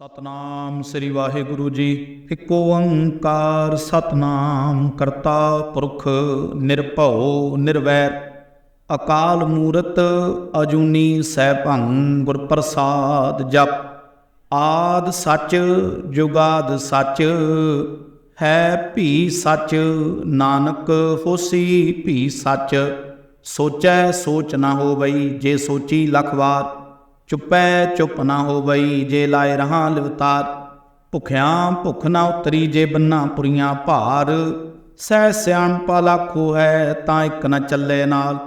ਸਤਨਾਮ ਸ੍ਰੀ ਵਾਹਿਗੁਰੂ ਜੀ। ਇੱਕ ਓੰਕਾਰ ਸਤਨਾਮ ਕਰਤਾ ਪੁਰਖ ਨਿਰਭਉ ਨਿਰਵੈਰ। ਅਕਾਲ ਮੂਰਤ ਅਜੂਨੀ ਸੈਭੰ ਗੁਰ ਪ੍ਰਸਾਦ ਜਪ। ਆਦ ਸੱਚ ਜੁਗਾਦ ਸੱਚ, ਹੈ ਭੀ ਸੱਚ, ਨਾਨਕ ਹੋਸੀ ਭੀ ਸੱਚ। ਸੋਚੈ ਸੋਚ ਨਾ ਹੋਵਈ, ਜੇ ਸੋਚੀ ਲਖ ਵਾਰ ਚੁੱਪੈ ਚੁੱਪ ਨਾ ਹੋਵਈ ਜੇ ਲਾਏ ਰਹਾ ਲਿਵਤਾਰ। ਭੁਖਿਆਂ ਭੁਖ ਨਾ ਉਤਰੀ ਜੇ ਬੰਨਾ ਪੁਰੀਆਂ ਭਾਰ। ਸਹਿ ਸਿਆਣਪਾ ਲਾਖੋ ਹੈ ਤਾਂ ਇੱਕ ਨਾ ਚੱਲੇ ਨਾਲ।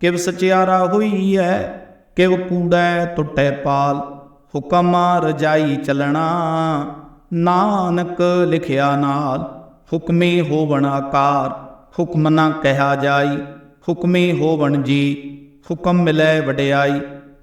ਕਿਵ ਸਚਿਆਰਾ ਹੋਈ ਹੈ ਕਿਵ ਕੂੜੈ ਟੁੱਟੇ ਪਾਲ। ਹੁਕਮ ਰਜਾਈ ਚਲਣਾ, ਨਾਨਕ ਲਿਖਿਆ ਨਾਲ। ਹੁਕਮੇ ਹੋਵਣ ਆਕਾਰ, ਹੁਕਮ ਨਾ ਕਹਿਆ ਜਾਈ। ਹੁਕਮੇ ਹੋਵਣ ਜੀ, ਹੁਕਮ ਮਿਲੈ ਵਡਿਆਈ।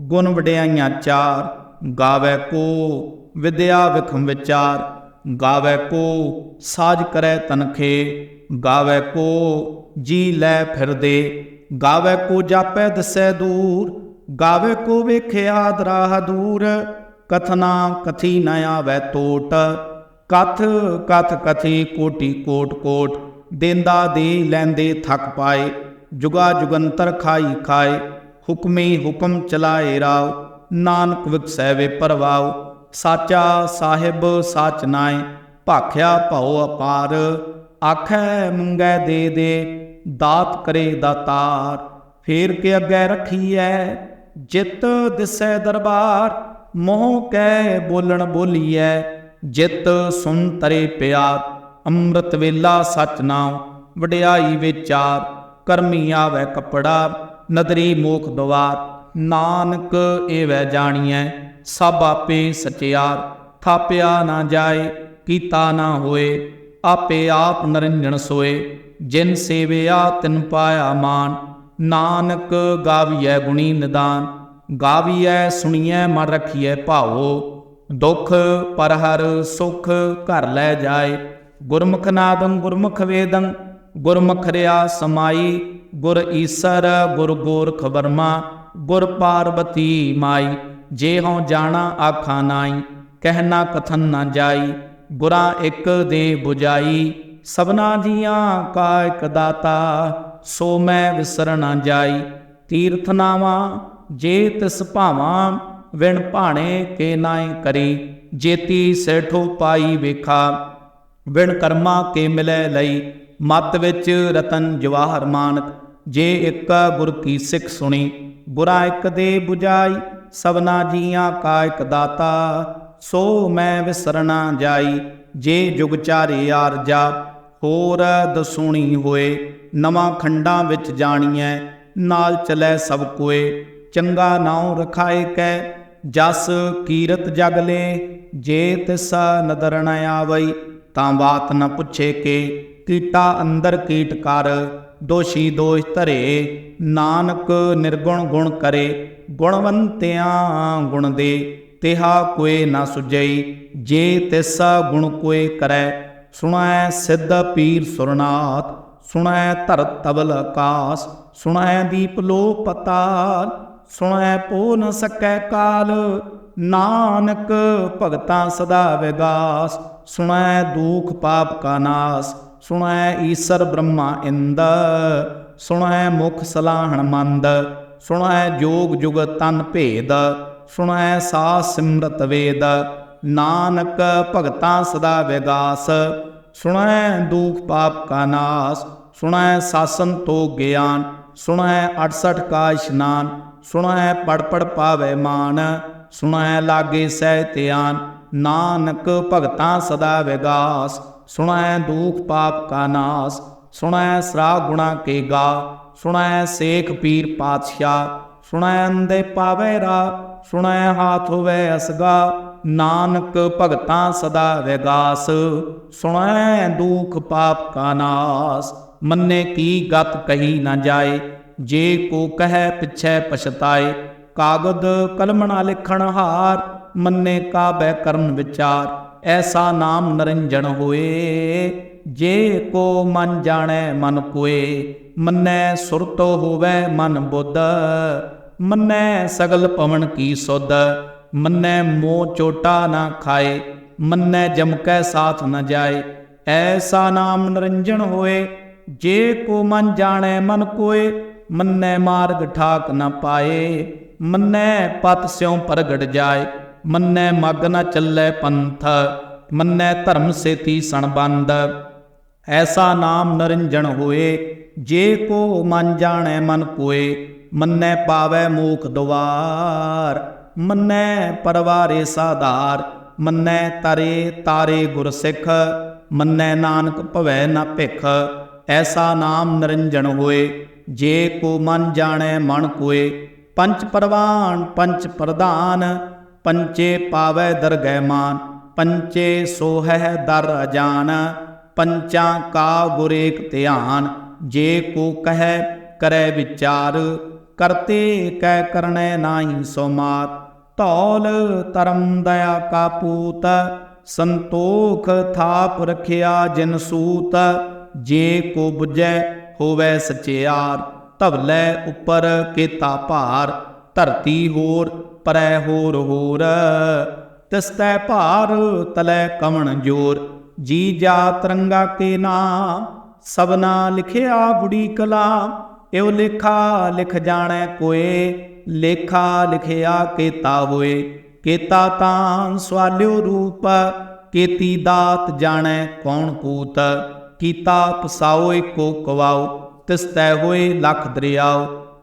ਗੁਣ ਵਡਿਆਈਆਂ ਚਾਰ, ਗਾਵੇ ਕੋ ਵਿਦਿਆ ਵਿਖਮ ਵਿਚਾਰ, ਗਾਵੇ ਕੋ ਸਾਜ ਕਰੈ ਤਨਖੇ ਗਾਵੇ ਕੋ ਜੀ ਲੈ ਫਿਰਦੇ ਗਾਵੇ ਕੋ ਜਾਪੈ ਦਸੈ ਦੂਰ, ਗਾਵੇ ਕੋ ਵੇਖਿਆ ਦਰਾਹ ਦੂਰ, ਕਥਨਾ ਕਥੀ ਨ ਆਵੈ ਟੋਟ ਕਥ ਕਥ ਕਥੀ ਕੋਟੀ ਕੋਟ ਕੋਟ, ਦੇਂਦਾ ਦੇ ਲੈਂਦੇ ਥੱਕ ਪਾਏ, ਜੁਗਾ ਜੁਗੰਤਰ ਖਾਈ ਖਾਏ। ਹੁਕਮੇ ਹੁਕਮ ਚਲਾਏ ਰਾਵ ਨਾਨਕ ਵਿਕਸੈ ਪਰਵਾਉ ਸਾਚਾ ਸਾਹਿਬ ਸਾਚ ਨਾਏ, ਭਾਖਿਆ ਭਉ ਅਪਾਰ। ਆਖੈ ਮੰਗੈ ਦੇ ਦੇ, ਦਾਤ ਕਰੇ ਦਾਤਾਰ। ਫੇਰ ਕੇ ਅੱਗੇ ਰੱਖੀਐ, ਜਿਤ ਦਿਸੈ ਦਰਬਾਰ। ਮੋਹ ਕੈ ਬੋਲਣ ਬੋਲੀਐ, ਜਿਤ ਸੁਨ ਤਰੇ ਪਿਆਰ। ਅੰਮ੍ਰਿਤ ਵੇਲਾ ਸਚ ਨਾਮ ਵਡਿਆਈ ਵਿਚਾਰ ਕਰਮੀ ਆਵੈ ਕਪੜਾ। ਨਦਰੀ ਮੋਖ ਦਵਾਰ, ਨਾਨਕ ਏਵੈ ਜਾਣੀਐ, ਸਭ ਆਪੇ ਸਚਿਆਰ। ਥਾਪਿਆ ਨਾ ਜਾਏ, ਕੀਤਾ ਨਾ ਹੋਏ, ਆਪੇ ਆਪ ਨਰਿੰਜਣ ਸੋਏ। ਜਿਨ ਸੇਵਿਆ, ਤਿਨ ਪਾਇਆ ਮਾਨ। ਨਾਨਕ ਗਾਵੀਐ ਗੁਣੀ ਨਿਦਾਨ। ਗਾਵੀਐ, ਸੁਣੀਐ, ਮਨ ਰਖੀਐ ਭਾਵੋ। ਦੁਖ ਪਰਹਰ ਸੁਖ ਘਰ ਲੈ ਜਾਏ। ਗੁਰਮੁਖ ਨਾਦੰ ਗੁਰਮੁਖ ਵੇਦੰ ਗੁਰਮੁਖ ਰਿਆ ਸਮਾਈ, ਗੁਰ ਈਸਰ, ਗੁਰ ਗੋਰਖ ਵਰਮਾ ਗੁਰ ਪਾਰਬਤੀ ਮਾਈ, ਜੇ ਹਉ ਜਾਣਾ ਆਖਾ ਨਾਈ ਕਹਿਣਾ ਕਥਨ ਨਾ ਜਾਈ ਗੁਰਾਂ ਇੱਕ ਦੇ 부ਜਾਈ ਸਭਨਾ ਜੀਆਂ ਕਾ ਇਕ ਦਾਤਾ, ਸੋ ਮੈਂ ਵਿਸਰ ਨਾ ਜਾਈ, ਤੀਰਥ ਨਾਵਾ, ਜੇ ਤਿਸ ਭਾਵਾਂ, ਵਿਣ ਭਾਣੇ ਕੇ ਨਾਏ ਕਰੀ, ਜੇਤੀ ਸੇਠੋ ਪਾਈ ਵੇਖਾ, ਵਿਣ ਕਰਮਾ ਕੇ ਮਿਲੇ ਲਈ ਮਤ ਵਿੱਚ ਰਤਨ ਜਵਾਹਰ ਮਾਨਤ, ਜੇ ਇੱਕ ਗੁਰ ਕੀ ਸਿੱਖ ਸੁਣੀ, ਬੁਰਾ ਇੱਕ ਦੇ 부ਜਾਈ ਸਭਨਾ ਜੀਆਂ ਕਾ ਇਕ ਦਾਤਾ, ਸੋ ਮੈਂ ਵਿਸਰਣਾ ਜਾਈ, ਜੇ ਜੁਗ ਚਾਰੇ ਆਰਜਾ ਹੋਰ ਦਸੂਣੀ ਹੋਏ, ਨਵਾਂ ਖੰਡਾਂ ਵਿੱਚ ਜਾਣੀਐ, ਨਾਲ ਚਲੇ ਸਭ ਕੋਏ, ਚੰਗਾ ਨਾਉ ਰਖਾਏ ਕੈ, ਜਸ ਕੀਰਤ ਜਗ ਲੇ, ਜੇ ਤਿਸ ਨਦਰ ਨ ਆਵਈ, ਤਾਂ ਬਾਤ ਨ ਪੁੱਛੇ ਕੇ ਕੀਟਾ ਅੰਦਰ ਕੀਟ ਕਰ, ਦੋਸ਼ੀ ਦੋਸ਼ ਧਰੇ, ਨਾਨਕ ਨਿਰਗੁਣ ਗੁਣ ਕਰੇ, ਗੁਣਵੰਤਿਆਂ ਗੁਣ ਦੇ, ਤਿਹਾ ਕੋਏ ਨਾ ਸੁਜਈ ਜੇ ਤਿਸਾ ਗੁਣ ਕੋਏ ਕਰੈ, ਸੁਣੈ ਸਿੱਧ ਪੀਰ ਸੁਰਨਾਥ, ਸੁਣੈ ਧਰ ਤਬਲ ਆਕਾਸ ਸੁਣੈ ਦੀਪ ਲੋ ਪਤਾਲ ਸੁਣੈ ਪੋ ਨ ਸਕੈ ਕਾਲ, ਨਾਨਕ ਭਗਤਾਂ ਸਦਾ ਵਿਗਾਸ, ਸੁਣੈ ਦੁਖ ਪਾਪ ਕਾ ਨਾਸ ਸੁਣੈ ਈਸਰ ਬ੍ਰਹਮਾ ਇੰਦ, ਸੁਣੈ ਮੁਖ ਸਲਾਹਣ ਮੰਦ, ਸੁਣੈ ਜੋਗ ਜੁਗ ਤਨ ਭੇਦ, ਸੁਣੈ ਸਾਸ ਸਿਮਰਤ ਵੇਦ, ਨਾਨਕ ਭਗਤਾਂ ਸਦਾ ਵਿਗਾਸ, ਸੁਣੈ ਦੁਖ ਪਾਪ ਕਾ ਨਾਸ, ਸੁਣੈ ਸਾਸਨ ਤੋ ਗਿਆਨ, ਸੁਣੈ 68 ਕਾ ਇਸ਼ਨਾਨ, ਸੁਣੈ ਪੜ ਪੜ ਪਾਵੇ ਮਾਨ, ਸੁਣੈ ਲਾਗੇ ਸਹਿ ਧਿਆਨ, ਨਾਨਕ ਭਗਤਾਂ ਸਦਾ ਵਿਗਾਸ ਸੁਣੈ ਦੁਖ ਪਾਪ ਕਾ ਨਾਸ, ਸੁਣੈ ਸਰਾ ਗੁਣਾ ਕੇ ਗਾ, ਸੁਣੈ ਸੇਖ ਪੀਰ ਪਾਤਸ਼ਾਹ, ਸੁਣੈ ਅੰਦੇ ਪਾਵੇ ਰਾ, ਸੁਣੈ ਹਾਥ ਹੋਵੇ ਅਸਗਾ, ਨਾਨਕ ਭਗਤਾਂ ਸਦਾ ਵਿਗਾਸ ਸੁਣੈ ਦੁਖ ਪਾਪ ਕਾ ਨਾਸ, ਮੰਨੇ ਕੀ ਗਤ ਕਹੀ ਨਾ ਜਾਏ, ਜੇ ਕੋ ਕਹੈ ਪਿਛੈ ਪਛਤਾਏ, ਕਾਗਦ ਕਲਮ ਨਾ ਲਿਖਣ ਹਾਰ, ਮੰਨੇ ਕਾਬੈ ਕਰਨ ਵਿਚਾਰ ਐਸਾ ਨਾਮ ਨਰਿੰਜਣ ਹੋਏ, ਜੇ ਕੋ ਮਨ ਜਾਣੈ ਮਨ ਕੋਏ ਮੰਨੈ ਸੁਰਤੋ ਹੋਵੈ ਮਨ ਬੁੱਧ, ਮੰਨੈ ਸਗਲ ਪਵਨ ਕੀ ਸੁਧ, ਮੰਨੈ ਮੋਹ ਚੋਟਾ ਨਾ ਖਾਏ, ਮੰਨੈ ਜਮ ਕੈ ਸਾਥ ਨ ਜਾਏ। ਐਸਾ ਨਾਮ ਨਿਰੰਜਨ ਹੋਏ, ਜੇ ਕੋ ਮਨ ਜਾਣੈ ਮਨ ਕੋਏ ਮੰਨੈ ਮਾਰਗ ਠਾਕ ਨ ਪਾਏ, ਮੰਨੈ ਪਤ ਸਿਉ ਪ੍ਰਗਟ ਜਾਏ। ਮੰਨੈ ਮਗ ਨ ਚੱਲੈ ਪੰਥ, ਮੰਨੈ ਧਰਮ ਸੇਤੀ ਸੰਬੰਧ ਐਸਾ ਨਾਮ ਨਰਿੰਜਣ ਹੋਏ, ਜੇ ਕੋ ਮਨ ਜਾਣੈ ਮਨ ਕੋਏ ਮੰਨੈ ਪਾਵੈ ਮੋਖ ਦੁਆਰ। ਮੰਨੈ ਪਰਵਾਰੇ ਸਾਧਾਰ, ਮੰਨੈ ਤਰੇ ਤਾਰੇ ਗੁਰ ਸਿੱਖ ਮੰਨੈ ਨਾਨਕ ਭਵੈ ਨਾ ਭਿਖ। ਐਸਾ ਨਾਮ ਨਿਰੰਜਣ ਹੋਏ, ਜੇ ਕੋ ਮਨ ਜਾਣੈ ਮਨ ਕੋਏ ਪੰਚ ਪਰਵਾਨ ਪੰਚ ਪ੍ਰਧਾਨ ਪੰਚੇ ਪਾਵੈ ਦਰਗਹਿ ਮਾਨ, ਪੰਚੇ ਸੋਹੈ ਦਰ ਅਜਾਨ, ਪੰਚਾਂ ਕਾ ਗੁਰੇਕ ਧਿਆਨ, ਜੇ ਕੋ ਕਹੈ ਕਰੈ ਵਿਚਾਰ, ਕਰਤੇ ਕੈ ਕਰਣੈ ਨਾਹੀ ਸੋ ਮਾਤ ਧੌਲ ਤਰਮ ਦਇਆ ਕਾ ਪੂਤ, ਸੰਤੋਖ ਥਾਪ ਰਖਿਆ ਜਿਨ ਸੂਤ, ਜੇ ਕੋ ਬੁਝੈ ਹੋਵੈ ਸਚਿਆਰ, ਧਵਲੇ ਉੱਪਰ ਕੀਤਾ ਭਾਰ। ਧਰਤੀ ਹੋਰ, ਪਰੈ ਹੋਰ ਹੋਰ। ਤਿਸਤੈ ਭਾਰ ਤਲੈ ਕਵਣ ਜੋਰ। ਜੀ ਜਾ ਤਰੰਗਾ ਕੇ ਨਾਮ, ਸਭਨਾ ਲਿਖਿਆ ਬੁੜੀ ਕਲਾ। ਇਉ ਲੇਖਾ ਲਿਖ ਜਾਣੈ ਕੋਏ, ਲੇਖਾ ਲਿਖਿਆ ਕੀਤਾ ਹੋਏ। ਕੀਤਾ ਤਾਂ ਸਵਾਲਿਓ ਰੂਪ, ਕੀਤੀ ਦਾਤ ਜਾਣੈ ਕੌਣ ਕੂਤ ਕੀਤਾ ਪਸਾਓ ਏਕੋ ਕਵਾਓ ਤਿਸ ਤੈ ਹੋਏ ਲਖ ਦਰਿਆਓ।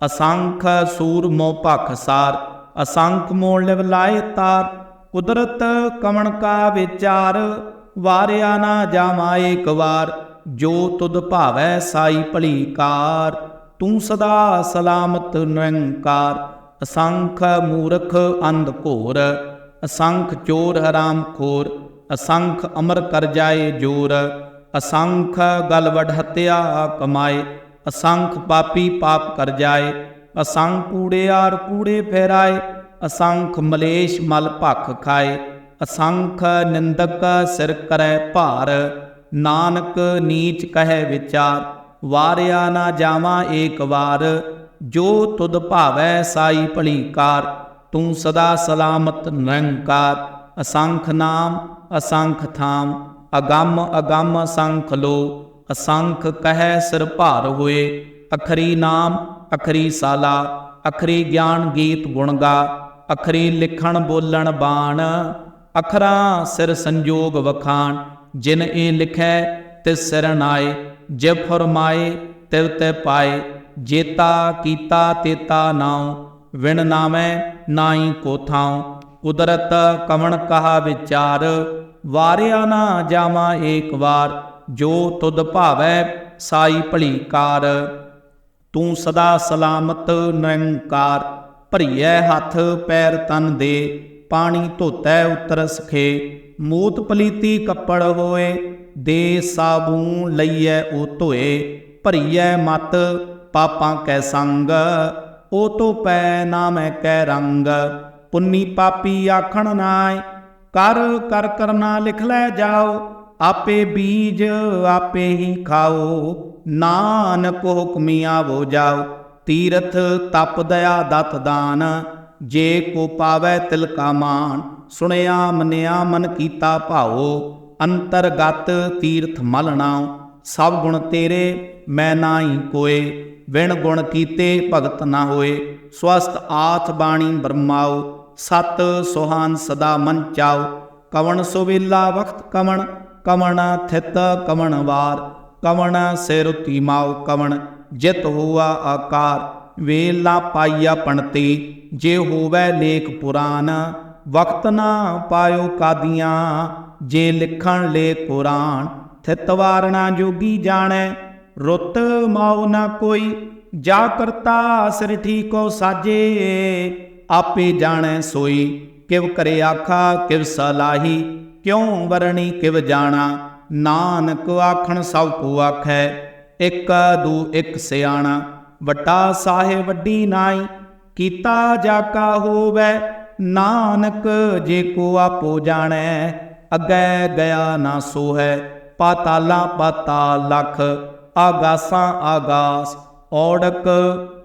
ਅਸੰਖ ਸੂਰ ਮੋ ਭਖ ਸਾਰ, ਅਸੰਖ ਮੋਲ ਲਿਵ ਲਾਏ ਤਾਰ, ਕੁਦਰਤ ਕਮਣ ਕਾ ਵਿਚਾਰ, ਵਾਰਿਆ ਨਾ ਜਾਵਾਂ ਏਕ ਵਾਰ ਜੋ ਤੁਧ ਭਾਵੈ ਸਾਈ ਭਲੀ ਕਾਰ ਤੂੰ ਸਦਾ ਸਲਾਮਤ ਨਿਰੰਕਾਰ, ਅਸੰਖ ਮੂਰਖ ਅੰਧ ਘੋਰ, ਅਸੰਖ ਚੋਰ ਹਰਾਮ ਖੋਰ, ਅਸੰਖ ਅਮਰ ਕਰ ਜਾਏ ਜੋਰ, ਅਸੰਖ ਗਲ ਹਤਿਆ ਕਮਾਏ ਅਸੰਖ ਪਾਪੀ ਪਾਪ ਕਰ ਜਾਏ, ਅਸੰਖ ਕੂੜਿਆਰ ਕੂੜੇ ਫੇਰਾਏ, ਅਸੰਖ ਮਲੇਸ਼ ਮਲ ਭਖ ਖਾਏ, ਅਸੰਖ ਨਿੰਦਕ ਸਿਰ ਕਰੈ ਭਾਰ, ਨਾਨਕ ਨੀਚ ਕਹੈ ਵਿਚਾਰ, ਵਾਰਿਆ ਨਾ ਜਾਵਾਂ ਏਕ ਵਾਰ, ਜੋ ਤੁਧ ਭਾਵੈ ਸਾਈ ਭਲੀ ਕਾਰ ਤੂੰ ਸਦਾ ਸਲਾਮਤ ਨਿਰੰਕਾਰ, ਅਸੰਖ ਨਾਮ ਅਸੰਖ ਥਾਮ, ਅਗੰਮ ਅਗੰਮ ਅਸੰਖ ਲੋ ਅਸੰਖ ਕਹਿ ਸਿਰ ਭਾਰ ਹੋਏ। ਅਖਰੀ ਨਾਮ, ਅਖਰੀ ਸਾਲਾ, ਅਖਰੀ ਗਿਆਨ ਗੀਤ ਗੁਣ ਗਾ, ਅਖਰੀ ਲਿਖਣ ਬੋਲਣ ਬਾਣ, ਅਖਰਾਂ ਸਿਰ ਸੰਜੋਗ ਵਖਾਣ। ਜਿਨ ਇਹ ਲਿਖੈ, ਤਿਸ ਸਿਰ ਨਾਏ ਜੇ ਫਰਮਾਏ, ਤਿਵ ਤੇ ਪਾਏ। ਜੇਤਾ ਕੀਤਾ, ਤੇਤਾ ਨਾਉ, ਵਿਣ ਨਾਮੈ ਨਾਹੀ ਕੋ ਥਾਉ। ਕੁਦਰਤ ਕਵਣ ਕਹਾ ਵਿਚਾਰ, ਵਾਰਿਆ ਨਾ ਜਾਵਾਂ ਏਕ ਵਾਰ। ਜੋ ਤੁਧ ਭਾਵੈ ਸਾਈ ਭਲੀ ਕਾਰ ਤੂੰ ਸਦਾ ਸਲਾਮਤ ਨਿਰੰਕਾਰ, ਭਰੀਐ ਹੱਥ ਪੈਰ ਤਨ ਦੇ, ਪਾਣੀ ਧੋਤੈ ਉਤਰ ਸਖੇ, ਮੂਤ ਪਲੀਤੀ ਕੱਪੜ ਹੋਏ, ਦੇ ਸਾਬੂ ਲਈਐ ਉਹ ਧੋਏ, ਭਰੀਐ ਮਤ ਪਾਪਾਂ ਕੈ ਸੰਗ, ਉਹ ਤੋ ਪੈ ਨਾ ਮੈਂ ਕੈ ਰੰਗ, ਪੁੰਨੀ ਪਾਪੀ ਆਖਣ ਨਾਏ ਕਰ ਕਰ ਕਰਨਾ ਲਿਖ ਲੈ ਜਾਓ ਆਪੇ ਬੀਜ ਆਪੇ ਹੀ ਖਾਓ, ਨਾਨਕ ਹੁਕਮੀ ਆਵੋ ਜਾਓ। ਤੀਰਥ ਤਪ ਦਇਆ ਦਤ ਦਾਨ, ਜੇ ਕੋ ਪਾਵੈ ਤਿਲ ਕਾ ਮਾਨ ਸੁਣਿਆ ਮਨਿਆ ਮਨ ਕੀਤਾ ਭਾਓ, ਅੰਤਰਗਤ ਤੀਰਥ ਮਲਣਾ ਸਭ ਗੁਣ ਤੇਰੇ, ਮੈਂ ਨਾਹੀ ਕੋਏ। ਵਿਣ ਗੁਣ ਕੀਤੇ ਭਗਤ ਨਾ ਹੋਏ। ਸਵਸਤ ਆਥ ਬਾਣੀ ਬ੍ਰਹਮਾਉ ਸਤ ਸੁਹਾਨ ਸਦਾ ਮਨ ਚਾਉ ਕਵਣ ਸੁਵੇਲਾ ਵਖਤ ਕਵਣ ਕਵਣ ਥਿਤ ਕਵਣ ਵਾਰ ਕਵਣ ਸਿਰੁਤੀ ਮਾਉ ਕਵਣ ਜਿਤ ਹੋਆ ਆਕਾਰ, ਵੇਲਾ ਪਾਈਆ ਪਣਤੀ ਜੇ ਹੋਵੇ ਲੇਖ ਪੁਰਾਨ, ਵਕਤ ਨਾ ਪਾਇਓ ਕਾਦੀਆਂ, ਜੇ ਲਿਖਣ ਲੇ ਕੁਰਾਨ, ਥਿਤ ਵਾਰਣਾ ਜੋਗੀ ਜਾਣੈ, ਰੁੱਤ ਮਾਉ ਨਾ ਕੋਈ, ਜਾ ਕਰਤਾ ਸਿਰ ਠੀਕੋ ਸਾਜੇ, ਆਪੇ ਜਾਣੈ ਸੋਈ, ਕਿਵ ਕਰੇ ਆਖਾ, ਕਿਵ ਸਲਾਹੀ ਕਿਉ ਵਰਣੀ ਕਿਵ ਜਾਣਾ? ਨਾਨਕ ਆਖਣ ਸਭ ਕੋ ਆਖੈ, ਇਕ ਦੂ ਇਕ ਸਿਆਣਾ। ਵੱਡਾ ਸਾਹਿਬ ਵੱਡੀ ਨਾਈ, ਕੀਤਾ ਜਾ ਕਾ ਹੋਵੇ। ਨਾਨਕ ਜੇ ਕੋ ਆਪੋ ਜਾਣੈ, ਅੱਗੇ ਗਿਆ ਨਾ ਸੋ ਹੈ ਪਾਤਾਲਾ ਪਾਤਾਲ ਲਖ, ਆਗਾਸਾਂ ਆਗਾਸ। ਔੜਕ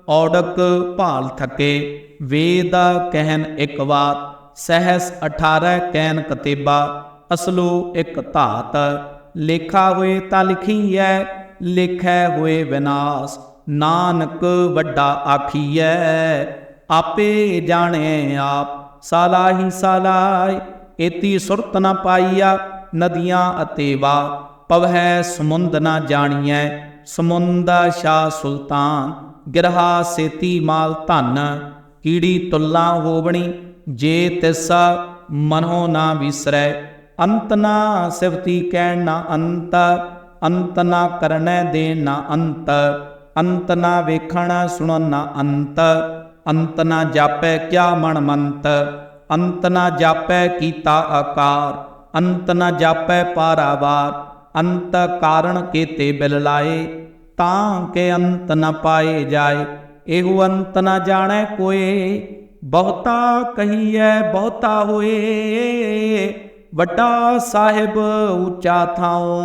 ਔੜਕ ਭਾਲ ਥਕੇ, ਵੇਦ ਕਹਿਨ ਇਕ ਵਾਰ ਸਹਿਸ 18 ਕੈਨ ਕਤੇਬਾ। ਅਸਲੋ ਇੱਕ ਧਾਤ, ਲੇਖਾ ਹੋਏ ਤਾਂ ਲਿਖੀ ਐ ਲਿਖੈ ਹੋਏ ਵਿਨਾਸ਼, ਨਾਨਕ ਵੱਡਾ ਆਖੀਐ। ਆਪੇ ਜਾਣੇ ਆਪ, ਸਾਲਾਹੀ ਸਾਲਾਈ ਏਤੀ ਸੁਰਤ ਨ ਪਾਈਆ, ਨਦੀਆਂ ਅਤੇ ਵਾ ਪਵਹਿ ਸਮੁੰਦ ਨ ਜਾਣੀਐ। ਸਮੁੰਦਾ ਸ਼ਾ ਸੁਲਤਾਨ, ਗਿਰਹਾ ਸੇਤੀ ਮਾਲ ਧਨ, ਕੀੜੀ ਤੁੱਲਾ ਹੋਵਣੀ, ਜੇ ਤਿਸ ਮਨੋ ਨਾ ਵਿਸਰੈ। ਅੰਤ ਨਾ ਸਿਵਤੀ ਕਹਿਣ ਨਾ ਅੰਤ ਅੰਤ ਨਾ ਕਰਨੈ ਦੇ ਨਾ ਅੰਤ ਅੰਤ ਨਾ ਵੇਖਣ ਸੁਣਨ ਨਾ ਅੰਤ ਅੰਤ ਨਾ ਜਾਪੈ ਕਿਆ ਮਨ ਮੰਤ ਅੰਤ ਨਾ ਜਾਪੈ ਕੀਤਾ ਆਕਾਰ ਅੰਤ ਨਾ ਜਾਪੈ ਪਾਰਾਵਾਰ, ਅੰਤ ਕਾਰਣ ਕੀਤੇ ਬਿਲ ਲਾਏ, ਤਾਂ ਕੇ ਅੰਤ ਨ ਪਾਏ ਜਾਏ, ਇਹੋ ਅੰਤ ਨ ਜਾਣੈ ਕੋਏ, ਬਹੁਤਾ ਕਹੀਐ ਬਹੁਤਾ ਹੋਏ। ਵੱਡਾ ਸਾਹਿਬ ਉੱਚਾ ਥਾਉ,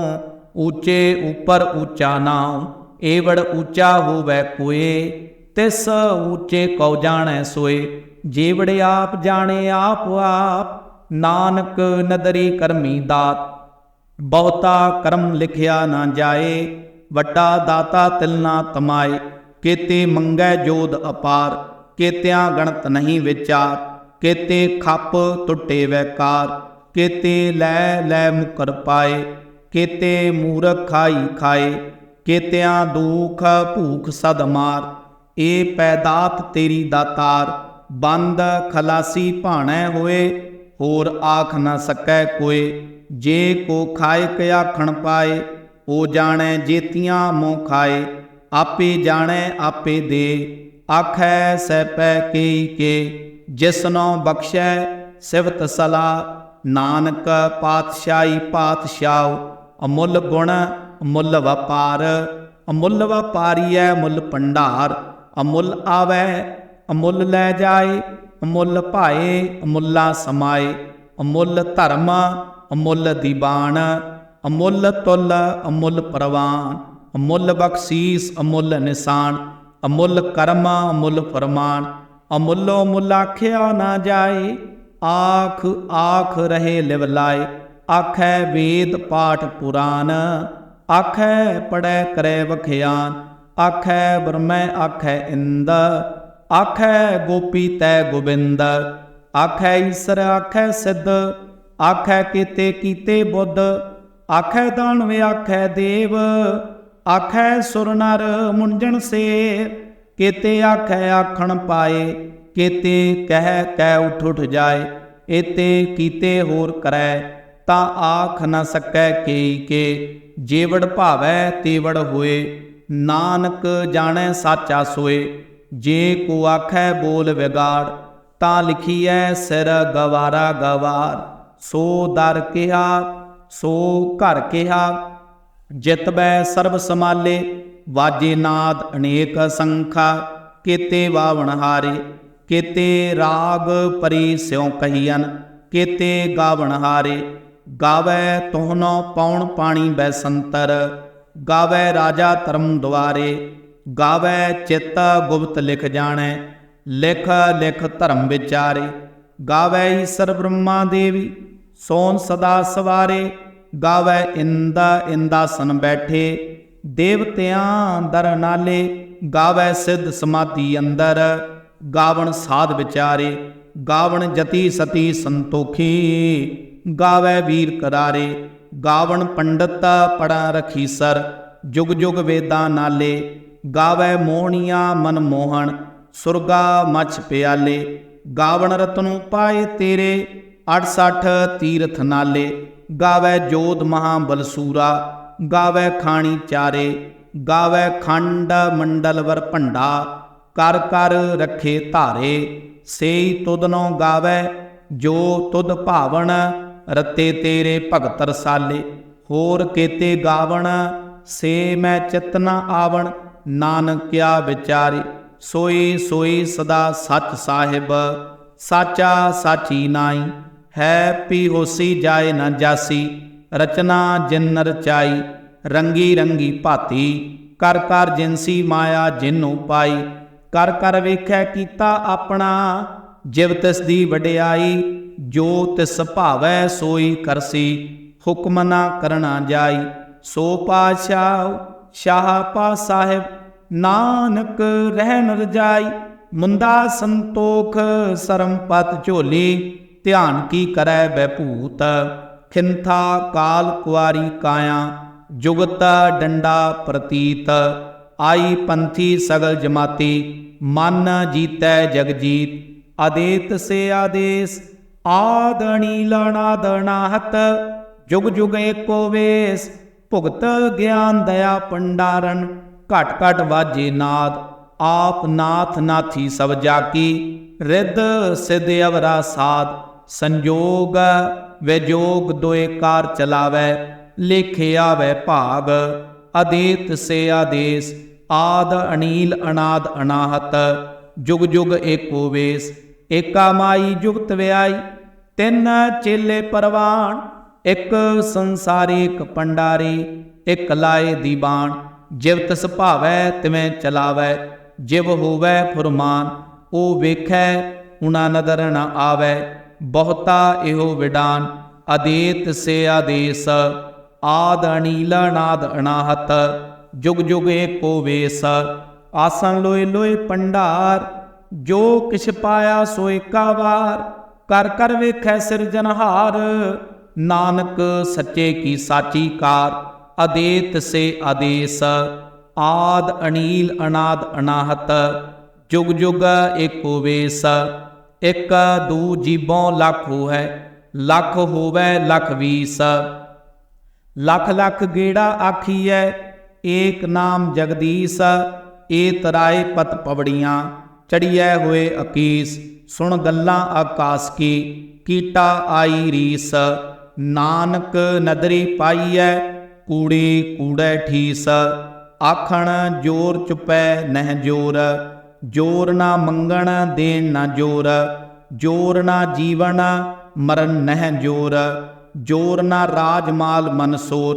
ਉੱਚੇ ਉਪਰ ਉੱਚਾ ਨਾਉ, ਏਵੜ ਉੱਚਾ ਹੋਵੇ ਕੋਏ, ਤਿਸ ਉੱਚੇ ਕਉ ਜਾਣੈ ਸੋਏ। ਜੀਵੜ ਆਪ ਜਾਣੇ ਆਪ ਆਪ, ਨਾਨਕ ਨਦਰੀ ਕਰਮੀ ਦਾਤ। ਬਹੁਤਾ ਕਰਮ ਲਿਖਿਆ ਨਾ ਜਾਏ, ਵੱਡਾ ਦਾਤਾ ਤਿਲ ਨਾ ਤਮਾਏ। ਕੇਤੇ ਮੰਗੈ ਜੋਦ ਅਪਾਰ, ਕੇਤਿਆਂ ਗਣਤ ਨਹੀਂ ਵਿਚਾਰ। ਕੇਤੇ ਖੱਪ ਟੁੱਟੇ ਵੈਕਾਰ ਕੇਤੇ ਲੈ ਲੈ ਮੁਕਰ ਪਾਏ, ਕੇਤੇ ਮੂਰਖ ਖਾਈ ਖਾਏ, ਕੇਤਿਆਂ ਦੁਖ ਭੂਖ ਸਦ ਮਾਰ, ਏ ਪੈਦਾਤ ਤੇਰੀ ਦਾਤਾਰ, ਬੰਦ ਖਲਾਸੀ ਭਾਣੈ ਹੋਏ, ਹੋਰ ਆਖ ਨਾ ਸਕੈ ਕੋਏ, ਜੇ ਕੋ ਖਾਏ ਕ ਆਖਣ ਪਾਏ, ਉਹ ਜਾਣੈ ਜੇਤੀਆਂ ਮੋ ਖਾਏ, ਆਪੇ ਜਾਣੈ ਆਪੇ ਦੇ, ਆਖੈ ਸੈਪੈ ਕੇਈ ਕੇ ਜਿਸਨੋ ਬਖਸ਼ੈ ਸਿਵਤ ਸਲਾ ਨਾਨਕ ਪਾਤਸ਼ਾਹੀ ਪਾਤਸ਼ਾਹ, ਅਮੁੱਲ ਗੁਣ, ਅਮੁੱਲ ਵਪਾਰ, ਅਮੁੱਲ ਵਪਾਰੀਐ ਮੁੱਲ ਭੰਡਾਰ, ਅਮੁੱਲ ਆਵੈ, ਅਮੁੱਲ ਲੈ ਜਾਏ, ਅਮੁੱਲ ਭਾਏ, ਅਮੁੱਲਾ ਸਮਾਏ, ਅਮੁੱਲ ਧਰਮ, ਅਮੁੱਲ ਦੀਵਾਨ ਅਮੁੱਲ ਤੁਲ, ਅਮੁੱਲ ਪ੍ਰਵਾਨ, ਅਮੁੱਲ ਬਖਸ਼ੀਸ, ਅਮੁੱਲ ਨਿਸ਼ਾਨ, ਅਮੁੱਲ ਕਰਮ, ਅਮੁੱਲ ਫਰਮਾਨ, ਅਮੁੱਲੋ ਮੁੱਲ ਆਖਿਆ ਨਾ ਜਾਏ ਆਖ ਆਖ ਰਹੇ ਲਿਵ ਲਾਏ। ਆਖੈ ਵੇਦ ਪਾਠ ਪੁਰਾਨ। ਆਖੈ ਪੜੈ ਕਰੈ ਵਖਿਆਨ। ਆਖੈ ਬ੍ਰਹਮੈ ਆਖੈ ਇੰਦ। ਆਖੈ ਗੋਪੀ ਤੈ ਗੋਬਿੰਦ। ਆਖੈ ਈਸਰ, ਆਖੈ ਸਿੱਧ। ਆਖੈ ਕੀਤੇ ਕੀਤੇ ਬੁੱਧ। ਆਖੈ ਦਾਨਵ, ਆਖੈ ਦੇਵ। ਆਖੈ ਸੁਰ ਨਰ, ਮੁੰਜਣ ਸੇ ਕੀਤੇ ਆਖੈ ਆਖਣ ਪਾਏ। ਕੀਤੇ ਕਹਿ ਕਹਿ ਉਠ ਉਠ ਜਾਏ, ਏਤੇ ਕੀਤੇ ਹੋਰ ਕਰੈ, ਤਾਂ ਆਖ ਨ ਸਕੈ ਕੇਈ ਕੇ, ਜੇਵੜ ਭਾਵੈ ਤੇਵੜ ਹੋਏ, ਨਾਨਕ ਜਾਣੈ ਸਾਚਾ ਸੋਏ, ਜੇ ਕੋ ਆਖੈ ਬੋਲ ਵਿਗਾੜ, ਤਾਂ ਲਿਖੀਐ ਸਿਰ ਗਵਾਰਾ ਗਵਾਰ, ਸੋ ਦਰ ਕਿਹਾ, ਸੋ ਘਰ ਕਿਹਾ ਜਿਤਬੈ ਸਰਬ ਸਮਾਲੇ ਵਾਜੇ ਨਾਦ ਅਨੇਕ ਸੰਖਾ, ਕੀਤੇ ਵਾਵਣ ਹਾਰੇ ਕੀਤੇ ਰਾਗ ਪਰੀ ਸਿਉ ਕਹੀਨ ਕੀਤੇ ਗਾਵਣ ਹਾਰੇ। ਗਾਵੇ ਤੋਹਨੋ ਪੌਣ ਪਾਣੀ ਬੈਸੰਤਰ ਗਾਵੇ ਰਾਜਾ ਧਰਮ ਦੁਆਰੇ। ਗਾਵੇ ਚਿੱਤ ਗੁਪਤ ਲਿਖ ਜਾਣੈ, ਲਿਖ ਲਿਖ ਧਰਮ ਵਿਚਾਰੇ। ਗਾਵੇ ਈਸਰ ਬ੍ਰਹਮਾ ਦੇਵੀ, ਸੋਨ ਸਦਾ ਸਵਾਰੇ। ਗਾਵੇ ਇੰਦਾ ਇੰਦਾਸਨ ਬੈਠੇ, ਦੇਵਤਿਆਂ ਦਰ ਨਾਲੇ। ਗਾਵੇ ਸਿੱਧ ਸਮਾਧੀ ਅੰਦਰ। ਗਾਵਣ ਸਾਧ ਵਿਚਾਰੇ, ਗਾਵਣ ਜਤੀ ਸਤੀ ਸੰਤੋਖੀ। ਗਾਵੇ ਵੀਰ ਕਰਾਰੇ, ਗਾਵਣ ਪੰਡਤ ਪੜਾ ਰਖੀਸਰ ਜੁਗ ਜੁਗ ਵੇਦਾਂ ਨਾਲੇ, ਗਾਵੇ ਮੋਹਣੀਆਂ ਮਨ ਮੋਹਣ। ਸੁਰਗਾ ਮਛ ਪਿਆਲੇ, ਗਾਵਣ ਰਤਨੂ ਪਾਏ ਤੇਰੇ। 68 ਤੀਰਥ ਨਾਲੇ, ਗਾਵੇ ਜੋਧ ਮਹਾ ਬਲਸੂਰਾ। ਗਾਵੇ ਖਾਣੀ ਚਾਰੇ, ਗਾਵੇ ਖੰਡ ਮੰਡਲ ਵਰ ਭੰਡਾ। ਕਰ ਕਰ ਰੱਖੇ ਧਾਰੇ, ਸੇਈ ਤੁਧਨੋਂ ਗਾਵੇ, ਜੋ ਤੁਧ ਭਾਵਣ, ਰਤੇ ਤੇਰੇ ਭਗਤ ਰਸਾਲੇ। ਹੋਰ ਕੇਤੇ ਗਾਵਣ, ਸੇ ਮੈਂ ਚਿਤਨਾ ਆਵਣ, ਨਾਨਕਿਆ ਵਿਚਾਰੇ। ਸੋਈ ਸੋਈ ਸਦਾ ਸੱਚ ਸਾਹਿਬ, ਸਾਚਾ ਸਾਚੀ ਨਾਈ ਹੈ ਪੀ ਹੋਸੀ ਜਾਏ ਨਾ ਜਾਸੀ, ਰਚਨਾ ਜਿਨ ਰਚਾਈ ਰੰਗੀ ਰੰਗੀ ਭਾਤੀ, ਕਰ ਕਰ ਜਿਨਸੀ ਮਾਇਆ ਜਿਨੂ ਪਾਈ। ਕਰ ਕਰ ਵੇਖੈ ਕੀਤਾ ਆਪਣਾ, ਜਿਵ ਤਿਸ ਦੀ ਵਡਿਆਈ, ਜੋ ਤਿਸ ਭਾਵੈ ਸੋਈ ਕਰਸੀ, ਹੁਕਮ ਨਾ ਕਰਨਾ ਜਾਈ। ਸੋ ਪਾਸ਼ਾ ਸ਼ਾਹ ਪਾ ਸਾਹਿਬ, ਨਾਨਕ ਰਹਿਣ ਰਜਾਈ ਮੁੰਦਾ ਸੰਤੋਖ ਸਰਮ ਪਤ ਝੋਲੀ, ਧਿਆਨ ਕੀ ਕਰੈ ਬੈ ਭੂਤ ਖਿੰਥਾ ਕਾਲ ਕੁਆਰੀ ਕਾਇਆ, ਜੁਗਤ ਡੰਡਾ ਪ੍ਰਤੀਤ। ਆਈ ਪੰਥੀ ਸਗਲ ਜਮਾਤੀ, ਮਨ ਜੀਤੈ ਜਗਜੀਤ ਆਦੇਤ ਸੇ ਆਦੇਸ ਆਦਣੀ ਲਣਾ ਦਣਾਹਤ ਜੁਗ ਜੁਗ ਏਕੋ ਵੇਸ, ਭੁਗਤ ਗਿਆਨ ਦਇਆ ਪੰਡਾਰਨ, ਘਟ ਘਟ ਵਾਜੇ ਨਾਦ, ਆਪ ਨਾਥ ਨਾਥੀ ਸਭ ਜਾਕੀ, ਰਿੱਧ ਸਿਧ ਅਵਰਾ ਸਾਧ ਸੰਜੋਗ ਵਿਜੋਗ ਦੋਏ ਕਾਰ ਚਲਾਵੈ, ਲੇਖੇ ਆਵੈ ਭਾਗ, ਅਦੇਤ ਸੇ ਆਦੇਸ ਆਦ ਅਨੀਲ ਅਨਾਦ ਅਨਾਹਤ, ਜੁਗ ਜੁਗ ਏਕੋ ਵੇਸ, ਏਕਾ ਮਾਈ ਜੁਗਤ ਵਿਆਈ, ਤਿੰਨ ਚੇਲੇ ਪਰਵਾਨ ਇੱਕ ਸੰਸਾਰੀ ਇੱਕ ਪੰਡਾਰੀ, ਇੱਕ ਲਾਏ ਦੀਵਾਨ ਜਿਵ ਤਿਸ ਭਾਵੈ ਤਿਵੇਂ ਚਲਾਵੈ, ਜਿਵ ਹੋਵੈ ਫੁਰਮਾਨ ਉਹ ਵੇਖੈ, ਉਨਾ ਨਦਰ ਨ ਆਵੈ, ਬਹੁਤਾ ਇਹੋ ਵਿਡਾਨ, ਅਦੇਤ ਸੇ ਆਦੇਸ, ਆਦ ਅਨੀਲ ਨਾਦ ਅਨਾਹਤ ਜੁਗ ਜੁਗ ਏਕੋ ਵੇਸ ਆਸਨ ਲੋਏ ਲੋਏ ਪੰਡਾਰ, ਜੋ ਕਿਛ ਪਾਇਆ ਸੋ ਏਕਾ ਵਾਰ ਕਰ ਕਰ ਵੇਖੈ ਸਿਰਜਨਹਾਰ ਨਾਨਕ ਸੱਚੇ ਕੀ ਸਾਚੀ ਕਾਰ। ਅਦੇਤ ਸੇ ਆਦੇਸ ਆਦ ਅਨੀਲ ਅਨਾਦ ਅਨਾਹਤ। ਜੁਗ ਜੁਗ ਏਕੋ ਵੇਸ ਇਕ ਦੂ ਜੀਬੋਂ ਲੱਖ ਹੈ ਲੱਖ ਹੋਵੇ ਲੱਖ ਵੀਸ ਲੱਖ ਲੱਖ ਗੇੜਾ ਆਖੀਐ ਏਕ ਨਾਮ ਜਗਦੀਸ਼, ਏ ਤਰਾਏ ਪਤ ਪਵੜੀਆਂ, ਚੜੀਐ ਹੋਏ ਅਕੀਸ, ਸੁਣ ਗੱਲਾਂ ਆਕਾਸ ਕੀ, ਕੀਟਾ ਆਈ ਰੀਸ, ਨਾਨਕ ਨਦਰੀ ਪਾਈਐ, ਕੂੜੀ ਕੂੜੈ ਠੀਸ, ਆਖਣ ਜੋਰ ਚੁਪੈ ਨਹਿ ਜੋਰ ਜੋਰ ਨਾ ਮੰਗਣ ਦੇਣ ਨਾ ਜੋਰ ਜੋਰ ਨਾ ਜੀਵਨ ਮਰਨ ਨਹਿ ਜੋਰ ਜੋਰ ਨਾ ਰਾਜ ਮਾਲ ਮਨਸੂਰ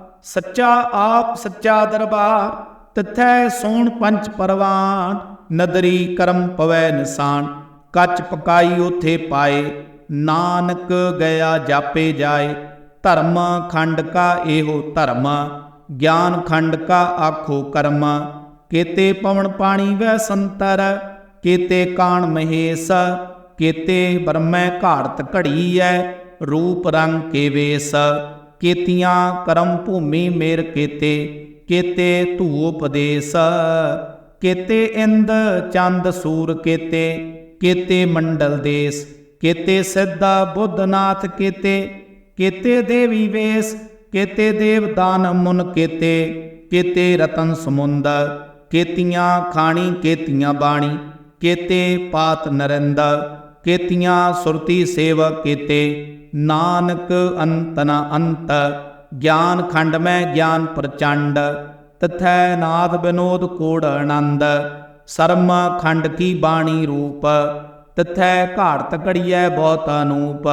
ਸੱਚਾ ਆਪ ਸੱਚਾ ਦਰਬਾਰ, ਤਿਥੈ ਸੋਣ ਪੰਚ ਪਰਵਾਨ, ਨਦਰੀ ਕਰਮ ਪਵੈ ਨਿਸਾਨ, ਕੱਚ ਪਕਾਈ ਉਥੇ ਪਾਏ, ਨਾਨਕ ਗਿਆ ਜਾਪੇ ਜਾਏ। ਧਰਮ ਖੰਡ ਕਾ ਇਹੋ ਧਰਮ, ਗਿਆਨ ਖੰਡ ਕਾ ਆਖੋ ਕਰਮ। ਕੇਤੇ ਪਵਨ ਪਾਣੀ ਵੈ ਸੰਤਰ, ਕੇਤੇ ਕਾਣ ਮਹੇਸ਼, ਕੇਤੇ ਬਰਮੈ ਘਾੜਤ ਘੜੀ ਐ ਰੂਪ ਰੰਗ ਕੇ ਵੇਸ। ਕੇਤੀਆਂ ਕਰਮ ਭੂਮੀ ਮੇਰ ਕੀਤੇ, ਕੇਤੇ ਧੂ ਉਪਦੇਸ, ਕੇਤੇ ਇੰਦ ਚੰਦ ਸੂਰ ਕੇਤੇ ਕੇਤੇ ਮੰਡਲ ਦੇਸ, ਕੇਤੇ ਸਿੱਧਾ ਬੁੱਧਨਾਥ ਕੇਤੇ ਕੇਤੇ ਦੇਵੀ ਵੇਸ, ਕੇਤੇ ਦੇਵ ਦਾਨ ਮੁਨ ਕੇਤੇ ਕੇਤੇ ਰਤਨ ਸਮੁੰਦ, ਕੇਤੀਆਂ ਖਾਣੀ, ਕੇਤੀਆਂ ਬਾਣੀ, ਕੇਤੇ ਪਾਤ ਨਰਿੰਦ, ਕੇਤੀਆਂ ਸੁਰਤੀ ਸੇਵ ਕੀਤੇ ਨਾਨਕ ਅੰਤ ਨ ਅੰਤ, ਗਿਆਨ ਖੰਡ ਮੈਂ ਗਿਆਨ ਪ੍ਰਚੰਡ, ਤਥੈ ਨਾਦ ਬਿਨੋਦ ਕੋੜ ਆਨੰਦ, ਸਰਮ ਖੰਡ ਕੀ ਬਾਣੀ ਰੂਪ, ਤਥੈ ਘਾੜਤ ਘੜੀਐ ਬਹੁਤ ਅਨੂਪ,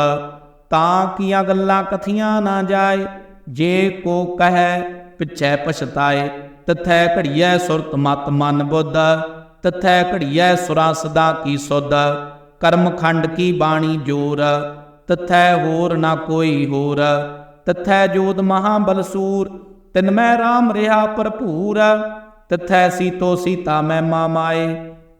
ਤਾਂ ਕੀਆਂ ਗੱਲਾਂ ਕਥੀਆਂ ਨਾ ਜਾਏ, ਜੇ ਕੋ ਕਹੈ ਪਿਛੈ ਪਛਤਾਏ, ਤਥੈ ਘੜੀਐ ਸੁਰਤ ਮਤ ਮਨ ਬੁੱਧ, ਤਥੈ ਘੜੀਐ ਸੁਰਾ ਸਦਾ ਕੀ ਸੁਧ, ਕਰਮ ਖੰਡ ਕੀ ਬਾਣੀ ਜੋਰ ਤਥੈ ਹੋਰ ਨਾ ਕੋਈ ਹੋਰ। ਤਥੈ ਜੋਤ ਮਹਾ ਬਲਸੂਰ ਤਿਨ ਮੈਂ RAM ਰਿਹਾ ਭਰਪੂਰ। ਤਥੈ ਸੀਤੋ ਸੀਤਾ ਮੈਂ ਮਾਮਾਏ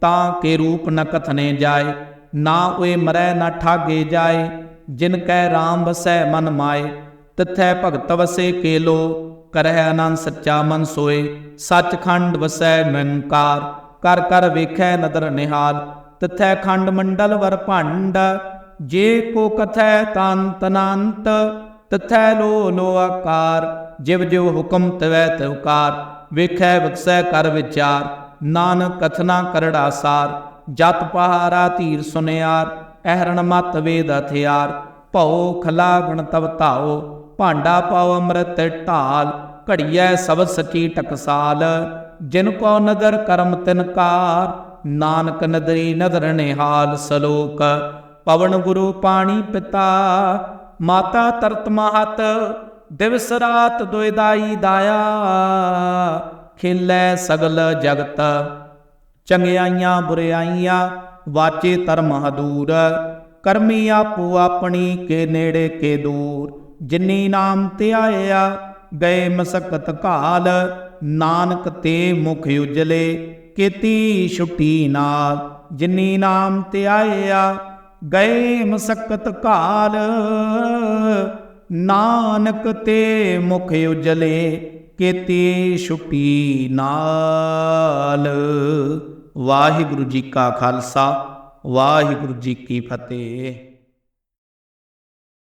ਤਾਂ ਕੇ ਰੂਪ ਨ ਕਥਨੇ ਜਾਏ, ਨਾ ਓਏ ਮਰੈ ਨਾ ਠਾਗੇ ਜਾਏ, ਜਿਨ ਕੈ RAM ਵਸੈ ਮਨ ਮਾਏ। ਤਥੈ ਭਗਤ ਵਸੇ ਕੇਲੋ, ਕਰਹਿ ਆਨੰਦ ਸੱਚਾ ਮਨ ਸੋਏ, ਸੱਚਖੰਡ ਵਸੈ ਨਿਰੰਕਾਰ, ਕਰ ਕਰ ਵੇਖੈ ਨਦਰ ਨਿਹਾਲ। ਤਥੈ ਖੰਡ ਮੰਡਲ ਵਰ ਭੰਡ ਜੇ ਕੋ ਕਥੈ ਤੰਤ ਅਨੰਤ ਤਥੈ ਲੋ ਲੋ ਆਕਾਰ, ਜਿਵ ਜਿਵ ਹੁਕਮ ਤਵੈ ਤਿਵਕਾਰ ਵੇਖੈ ਵਿਖਸੈ ਕਰ ਵਿਚਾਰ, ਨਾਨਕ ਕਥਨਾ ਕਰੜਾ ਸਾਰ ਜਤ ਪਹਾਰਾ ਧੀਰ ਸੁਨਿਆਰ ਅਹਰਣ ਮਤ ਵੇਦ ਹਥਿਆਰ, ਭਉ ਖਲਾ ਗੁਣ ਤਵ ਧਾਓ, ਭਾਂਡਾ ਪਾਉ ਅੰਮ੍ਰਿਤ ਢਾਲ, ਘੜੀਐ ਸਬਦ ਸਚੀ ਟਕਸਾਲ, ਜਿਨ ਕੋ ਨਦਰ ਕਰਮ ਤਿਨ ਕਾਰ, ਨਾਨਕ ਨਦਰੀ ਨਦਰ ਨਿਹਾਲ ਸਲੋਕ ਪਵਨ ਗੁਰੂ ਪਾਣੀ ਪਿਤਾ, ਮਾਤਾ ਤਰਤ ਮਹਤ, ਦਿਵਸ ਰਾਤ ਦੁਇਦਾਈ ਦਾਇਆ, ਖਿਲੈ ਸਗਲ ਜਗਤ, ਚੰਗਿਆਈਆਂ ਬੁਰਿਆਈਆਂ ਵਾਚੇ ਧਰਮ ਹਦੂਰ, ਕਰਮੀ ਆਪੋ ਆਪਣੀ ਕੇ ਨੇੜੇ ਕੇ ਦੂਰ, ਜਿਨੀ ਨਾਮ ਧਿਆਇਆ ਗਏ ਮਸਕਤ ਕਾਲ ਨਾਨਕ ਤੇ ਮੁਖ ਉਜਲੇ, ਕੀਤੀ ਛੁੱਟੀ ਨਾਲ, ਜਿਨੀ ਨਾਮ ਧਿਆਇਆ ਗਏ ਮਸਕਤ ਕਾਲ, ਨਾਨਕ ਤੇ ਮੁਖ ਉਜਲੇ ਕੇਤੀ ਛੁੱਟੀ ਨਾਲ। ਵਾਹਿਗੁਰੂ ਜੀ ਕਾ ਖਾਲਸਾ, ਵਾਹਿਗੁਰੂ ਜੀ ਕੀ ਫਤਿਹ।